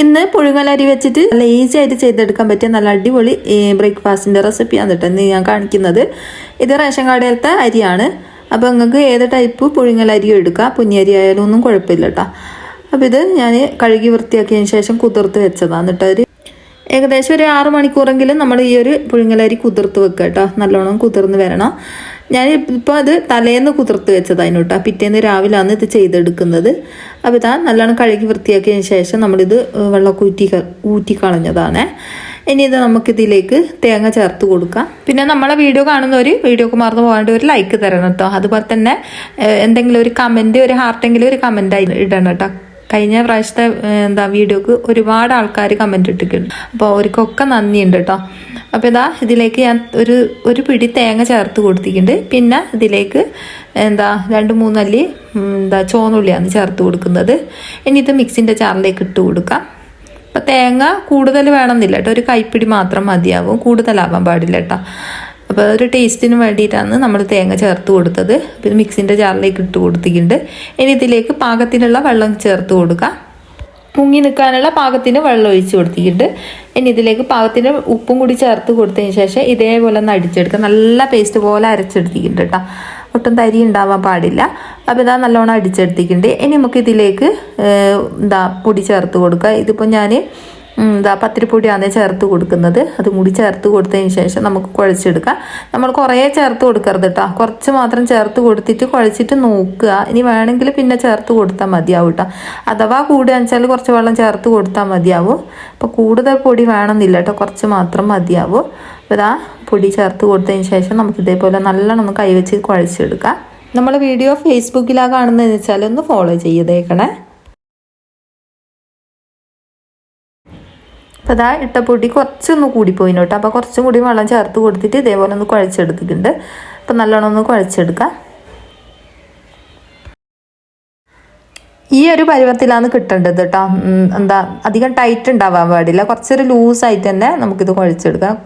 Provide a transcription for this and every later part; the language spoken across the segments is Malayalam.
ഇന്ന് പുഴുങ്ങലരി വെച്ചിട്ട് നല്ല ഈസി ആയിട്ട് ചെയ്തെടുക്കാൻ പറ്റിയ നല്ല അടിപൊളി ബ്രേക്ക്ഫാസ്റ്റിന്റെ റെസിപ്പിയാണ് കേട്ടോ ഇന്ന് ഞാൻ കാണിക്കുന്നത്. ഇത് റേഷൻ കടയിലത്തെ അരിയാണ്. അപ്പോൾ നിങ്ങൾക്ക് ഏത് ടൈപ്പ് പുഴുങ്ങലരിയും എടുക്കാം പുഞ്ഞരി ആയാലും ഒന്നും കുഴപ്പമില്ല കേട്ടോ അപ്പോൾ ഇത് ഞാൻ കഴുകി വൃത്തിയാക്കിയതിന് ശേഷം കുതിർത്ത് വെച്ചതാണ് കേട്ടോ ഏകദേശം ഒരു ആറ് മണിക്കൂറെങ്കിലും നമ്മൾ ഈ ഒരു പുഴുങ്ങലരി കുതിർത്ത് വെക്കുക കേട്ടോ നല്ലോണം കുതിർന്ന് വരണം. ഞാൻ ഇപ്പോൾ അത് തലേന്ന് കുതിർത്ത് വെച്ചതായിരുന്നു കേട്ടോ പിറ്റേന്ന് രാവിലെയാണ് ഇത് ചെയ്തെടുക്കുന്നത്. അപ്പോൾ ഇതാ നല്ലോണം കഴുകി വൃത്തിയാക്കിയതിന് ശേഷം നമ്മളിത് വെള്ളമൊക്കെ ഊറ്റി ഊറ്റി കളഞ്ഞതാണ്. ഇനി ഇത് നമുക്കിതിലേക്ക് തേങ്ങ ചേർത്ത് കൊടുക്കാം. പിന്നെ നമ്മളെ വീഡിയോ കാണുന്നവർ വീഡിയോക്ക് മറന്നു പോകാണ്ട് ഒരു ലൈക്ക് തരണം കേട്ടോ അതുപോലെ തന്നെ എന്തെങ്കിലും ഒരു കമന്റ് ഒരു ഹാർട്ടെങ്കിലും ഒരു കമന്റ് ആയി ഇടണം കേട്ടോ കഴിഞ്ഞ പ്രാവശ്യത്തെ എന്താ വീഡിയോക്ക് ഒരുപാട് ആൾക്കാർ കമന്റ് ഇട്ടിട്ടുണ്ട്. അപ്പോൾ അവർക്കൊക്കെ നന്ദിയുണ്ട് കേട്ടോ അപ്പോൾ ഇതാ ഇതിലേക്ക് ഞാൻ ഒരു ഒരു പിടി തേങ്ങ ചേർത്ത് കൊടുത്തിട്ടുണ്ട്. പിന്നെ ഇതിലേക്ക് എന്താ രണ്ട് മൂന്നല്ലി എന്താ ചോന്നുള്ളിയാണ് ചേർത്ത് കൊടുക്കുന്നത്. ഇനി ഇത് മിക്സിന്റെ ചാറിലേക്ക് ഇട്ട് കൊടുക്കാം. അപ്പോൾ തേങ്ങ കൂടുതൽ വേണമെന്നില്ല കേട്ടോ ഒരു കൈപ്പിടി മാത്രം മതിയാവും. കൂടുതലാവാൻ പാടില്ല കേട്ടോ അപ്പോൾ ഒരു ടേസ്റ്റിന് വേണ്ടിയിട്ടാണ് നമ്മൾ തേങ്ങ ചേർത്ത് കൊടുത്തത്. അപ്പോൾ ഇത് മിക്സിന്റെ ജാറിലേക്ക് ഇട്ട് കൊടുത്തിട്ടുണ്ട്. ഇനി ഇതിലേക്ക് പാകത്തിനുള്ള വെള്ളം ചേർത്ത് കൊടുക്കാം. മുങ്ങി നിൽക്കാനുള്ള പാകത്തിന് വെള്ളം ഒഴിച്ച് കൊടുത്തിട്ടുണ്ട്. ഇനി ഇതിലേക്ക് പാകത്തിന് ഉപ്പും കൂടി ചേർത്ത് കൊടുത്തതിന് ശേഷം ഇതേപോലെ ഒന്ന് അടിച്ചെടുക്കുക നല്ല പേസ്റ്റ് പോലെ അരച്ചെടുത്തിട്ടുണ്ട് കേട്ടോ ഒട്ടും തരി ഉണ്ടാവാൻ പാടില്ല. അപ്പോൾ ഇതാ നല്ലോണം അടിച്ചെടുത്തിട്ടുണ്ട്. ഇനി നമുക്ക് ഇതിലേക്ക് എന്താ പൊടി ചേർത്ത് കൊടുക്കുക. ഇതിപ്പോൾ ഞാൻ ഇതാ പത്തിരിപ്പൊടിയാണ് ചേർത്ത് കൊടുക്കുന്നത്. അതും കൂടി ചേർത്ത് കൊടുത്തതിന് ശേഷം നമുക്ക് കുഴച്ചെടുക്കാം. നമ്മൾ കുറേ ചേർത്ത് കൊടുക്കരുത് കേട്ടോ കുറച്ച് മാത്രം ചേർത്ത് കൊടുത്തിട്ട് കുഴച്ചിട്ട് നോക്കുക. ഇനി വേണമെങ്കിൽ പിന്നെ ചേർത്ത് കൊടുത്താൽ മതിയാവും കേട്ടോ അഥവാ കൂടുകയെന്ന് വെച്ചാൽ കുറച്ച് വെള്ളം ചേർത്ത് കൊടുത്താൽ മതിയാവും. അപ്പോൾ കൂടുതൽ പൊടി വേണമെന്നില്ല കേട്ടോ കുറച്ച് മാത്രം മതിയാവും. അപ്പോൾ ഇതാ പൊടി ചേർത്ത് കൊടുത്തതിന് ശേഷം നമുക്ക് ഇതേപോലെ നല്ലോണം ഒന്ന് കൈവച്ച് കുഴച്ചെടുക്കാം. നമ്മൾ വീഡിയോ ഫേസ്ബുക്കിലാണ് കാണുന്നതെന്ന് വെച്ചാൽ ഒന്ന് ഫോളോ ചെയ്തേക്കണേ. അപ്പോൾ അതാ ഇട്ട പൊടി കുറച്ചൊന്ന് കൂടിപ്പോയിന് കേട്ടോ. അപ്പോൾ കുറച്ചും കൂടി വെള്ളം ചേർത്ത് കൊടുത്തിട്ട് ഇതേപോലെ ഒന്ന് കുഴച്ചെടുത്തിട്ടുണ്ട്. അപ്പോൾ നല്ലോണം ഒന്ന് കുഴച്ചെടുക്കാം. ഈ ഒരു പരുവത്തിലാണ് കിട്ടേണ്ടത് കേട്ടോ. എന്താ അധികം ടൈറ്റ് ഉണ്ടാവാൻ പാടില്ല. കുറച്ചൊരു ലൂസായിട്ട് തന്നെ നമുക്കിത് കുഴച്ചെടുക്കാം.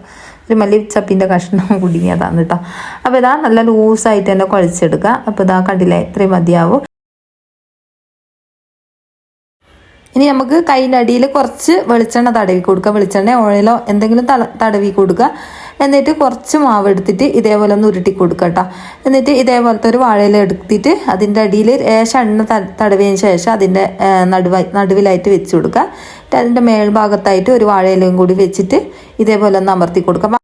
ഒരു മല്ലി ചപ്പിന്റെ കഷ്ണം കുടുങ്ങിയതാണ് കേട്ടോ. അപ്പോൾ ഇതാ നല്ല ലൂസായിട്ട് തന്നെ കുഴച്ചെടുക്കുക അപ്പോൾ ഇതാ കണ്ടില്ലേ ഇത്രയും മതിയാവും. ഇനി നമുക്ക് കൈന്റെ അടിയിൽ കുറച്ച് വെളിച്ചെണ്ണ തടവി കൊടുക്കുക. വെളിച്ചെണ്ണ ഓയിലോ എന്തെങ്കിലും തടവി കൊടുക്കുക. എന്നിട്ട് കുറച്ച് മാവ് എടുത്തിട്ട് ഇതേപോലെ ഒന്ന് ഉരുട്ടി കൊടുക്കുക കേട്ടോ എന്നിട്ട് ഇതേപോലത്തെ ഒരു വാഴയില എടുത്തിട്ട് അതിന്റെ അടിയിൽ ലേശം എണ്ണ തടവിയതിന് ശേഷം അതിന്റെ നടുവായി നടുവിലായിട്ട് വെച്ച് കൊടുക്കുക. എന്നിട്ട് അതിന്റെ മേൽഭാഗത്തായിട്ട് ഒരു വാഴയിലയും കൂടി വെച്ചിട്ട് ഇതേപോലെ ഒന്ന് അമർത്തി കൊടുക്കുക.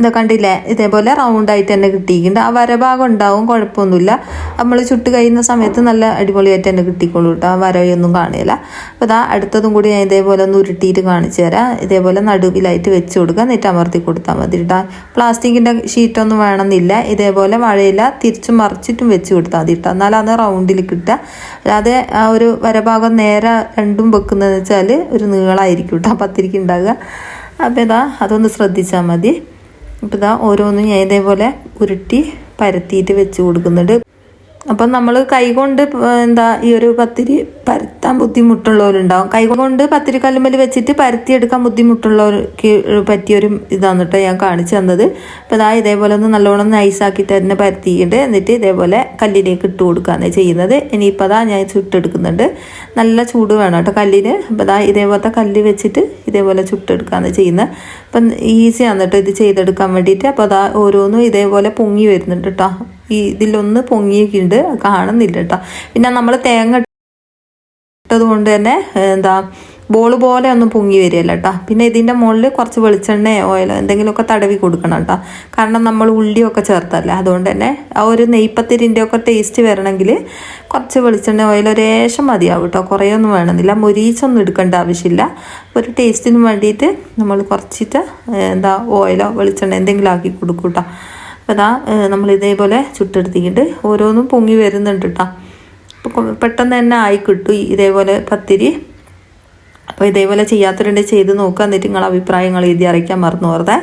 ഇത് കണ്ടില്ലേ? ഇതേപോലെ റൗണ്ട് ആയിട്ട് തന്നെ കിട്ടിയിട്ടുണ്ട്. ആ വരഭാഗം ഉണ്ടാവും കുഴപ്പമൊന്നുമില്ല. നമ്മൾ ചുട്ട് കഴിയുന്ന സമയത്ത് നല്ല അടിപൊളിയായിട്ട് തന്നെ കിട്ടിക്കോളൂ കേട്ടോ ആ വരയൊന്നും കാണില്ല. അപ്പോൾ ഇതാ അടുത്തതും കൂടി ഞാൻ ഇതേപോലെ ഒന്ന് ഉരുട്ടിയിട്ട് കാണിച്ചു തരാം. ഇതേപോലെ നടുവിലായിട്ട് വെച്ച് കൊടുക്കുക. എന്നിട്ട് അമർത്തി കൊടുത്താൽ മതി കേട്ടോ പ്ലാസ്റ്റിക്കിന്റെ ഷീറ്റൊന്നും വേണമെന്നില്ല. ഇതേപോലെ മഴയില തിരിച്ചും മറിച്ചിട്ടും വെച്ച് കൊടുത്താൽ മതി കേട്ടോ എന്നാൽ അത് റൗണ്ടിൽ കിട്ടുക. അല്ലാതെ ആ ഒരു വരഭാഗം നേരെ രണ്ടും വെക്കുന്നതെന്ന് വെച്ചാൽ ഒരു നീളമായിരിക്കും കേട്ടോ പത്തിരിക്ക് ഉണ്ടാകുക അപ്പോൾ ഇതാ അതൊന്ന് ശ്രദ്ധിച്ചാൽ മതി. അപ്പോൾ ഇതാ ഓരോന്നും ഞാൻ ഇതേപോലെ ഉരുട്ടി പരത്തിയിട്ട് വെച്ച് കൊടുക്കുന്നുണ്ട്. അപ്പം നമ്മൾ കൈകൊണ്ട് എന്താ ഈ ഒരു പത്തിരി പരത്താൻ ബുദ്ധിമുട്ടുള്ളവരുണ്ടാവും. കൈകൊണ്ട് പത്തിരി കല്ലുമ്മൽ വെച്ചിട്ട് പരത്തിയെടുക്കാൻ ബുദ്ധിമുട്ടുള്ളവർക്ക് പറ്റിയൊരു ഇതാണ് കേട്ടോ ഞാൻ കാണിച്ചു തന്നത്. അപ്പോൾ അതാ ഇതേപോലെ ഒന്ന് നല്ലോണം നൈസാക്കി തന്നെ പരത്തിയിട്ട് എന്നിട്ട് ഇതേപോലെ കല്ലിലേക്ക് ഇട്ട് കൊടുക്കുകയാണ് ചെയ്യുന്നത്. ഇനിയിപ്പോൾ അതാ ഞാൻ ചുട്ടെടുക്കുന്നുണ്ട്. നല്ല ചൂട് വേണം കേട്ടോ കല്ലിന്. അപ്പോൾ അതാ ഇതേപോലത്തെ കല്ല് വെച്ചിട്ട് ഇതേപോലെ ചുട്ടെടുക്കുകയാണ് ചെയ്യുന്നത്. അപ്പം ഈസിയാണ് കേട്ടോ ഇത് ചെയ്തെടുക്കാൻ വേണ്ടിയിട്ട്. അപ്പോൾ അതാ ഓരോന്നും ഇതേപോലെ പൊങ്ങി വരുന്നുണ്ട് കേട്ടോ. ഈ ഇതിലൊന്ന് പൊങ്ങിയൊക്കെയുണ്ട് കാണുന്നില്ല കേട്ടോ. പിന്നെ നമ്മൾ തേങ്ങ ഇട്ടത് കൊണ്ട് തന്നെ എന്താ ബോൾ പോലെ ഒന്നും പൊങ്ങി വരികയല്ല കേട്ടോ പിന്നെ ഇതിന്റെ മുകളിൽ കുറച്ച് വെളിച്ചെണ്ണയോ ഓയിലോ എന്തെങ്കിലുമൊക്കെ തടവി കൊടുക്കണം കേട്ടോ കാരണം നമ്മൾ ഉള്ളിയൊക്കെ ചേർത്തല്ലേ അതുകൊണ്ട് തന്നെ ആ ഒരു നെയ്പ്പത്തിരിന്റെ ഒക്കെ ടേസ്റ്റ് വരണമെങ്കിൽ കുറച്ച് വെളിച്ചെണ്ണ ഓയിലോ രേഷം മതിയാവും കേട്ടോ കുറേയൊന്നും വേണമെന്നില്ല. മൊരീച്ചൊന്നും എടുക്കേണ്ട ആവശ്യമില്ല. ഒരു ടേസ്റ്റിന് വേണ്ടിയിട്ട് നമ്മൾ കുറച്ചിട്ട് എന്താ ഓയിലോ വെളിച്ചെണ്ണ എന്തെങ്കിലും ആക്കി കൊടുക്കും കേട്ടോ അപ്പോൾ അതാ നമ്മൾ ഇതേപോലെ ചുട്ടെടുത്തിട്ട് ഓരോന്നും പൊങ്ങി വരുന്നുണ്ട് കേട്ടോ പെട്ടെന്ന് തന്നെ ആയി കിട്ടും ഇതേപോലെ പത്തിരി. അപ്പോൾ ഇതേപോലെ ചെയ്യാത്തവരുണ്ട് ചെയ്ത് നോക്കുക എന്നിട്ട് നിങ്ങളെ അഭിപ്രായങ്ങൾ എഴുതി അറിയിക്കാൻ മറന്നു വരതേ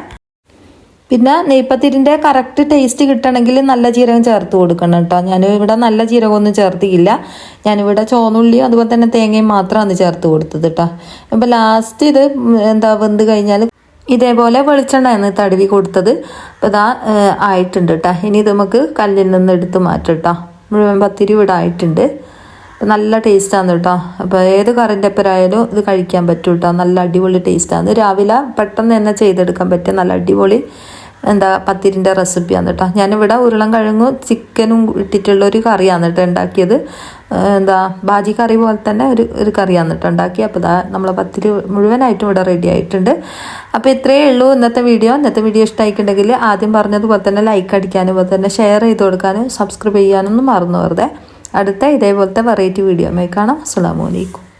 പിന്നെ നെയ്പ്പത്തിരിന്റെ കറക്റ്റ് ടേസ്റ്റ് കിട്ടണമെങ്കിൽ നല്ല ജീരകം ചേർത്ത് കൊടുക്കണം കേട്ടോ. ഞാൻ ഇവിടെ നല്ല ജീരകമൊന്നും ചേർത്തിയില്ല. ഞാനിവിടെ ചോന്നുള്ളിയും അതുപോലെ തന്നെ തേങ്ങയും മാത്രമാണ് ചേർത്ത് കൊടുത്തത് കേട്ടോ. അപ്പോൾ ലാസ്റ്റ് ഇത് എന്താ വെന്ത് കഴിഞ്ഞാൽ ഇതേപോലെ വെളിച്ചെണ്ണയാണ് തടവി കൊടുത്തത്. അപ്പോൾ ഇതാ ആയിട്ടുണ്ട് കേട്ടോ. ഇനി ഇത് നമുക്ക് കല്ലിൽ നിന്ന് എടുത്ത് മാറ്റാം കേട്ടോ. മുഴുവൻ പത്തിരി ഇവിടെ ആയിട്ടുണ്ട്. അപ്പം നല്ല ടേസ്റ്റാണ് കേട്ടോ അപ്പോൾ ഏത് കറിന്റെ ഇത് കഴിക്കാൻ പറ്റും കേട്ടോ നല്ല അടിപൊളി ടേസ്റ്റാണ് രാവിലെ പെട്ടെന്ന് തന്നെ ചെയ്തെടുക്കാൻ പറ്റും നല്ല അടിപൊളി എന്താ പത്തിരിന്റെ റെസിപ്പിയാണ് കേട്ടോ. ഞാനിവിടെ ഉരുളൻ കിഴങ്ങും ചിക്കനും ഇട്ടിട്ടുള്ള ഒരു കറിയാണ് കേട്ടോ ഉണ്ടാക്കിയത്. എന്താ ബാജി കറി പോലെ തന്നെ ഒരു ഒരു കറിയാണ് കേട്ടോ ഉണ്ടാക്കി അപ്പോൾ ഇതാ നമ്മളെ പത്തിരി മുഴുവനായിട്ടും ഇവിടെ റെഡി ആയിട്ടുണ്ട്. അപ്പോൾ ഇത്രയേ ഉള്ളൂ ഇന്നത്തെ വീഡിയോ ഇന്നത്തെ വീഡിയോ ഇഷ്ടമായിട്ടുണ്ടെങ്കിൽ ആദ്യം പറഞ്ഞതുപോലെ തന്നെ ലൈക്ക് അടിക്കാനും പോലെ തന്നെ ഷെയർ ചെയ്ത് കൊടുക്കാനും സബ്സ്ക്രൈബ് ചെയ്യാനൊന്നും മറന്നു വെറുതെ. അടുത്ത ഇതേപോലത്തെ വെറൈറ്റി വീഡിയോ കാണാം. അസ്സാം വലൈക്കും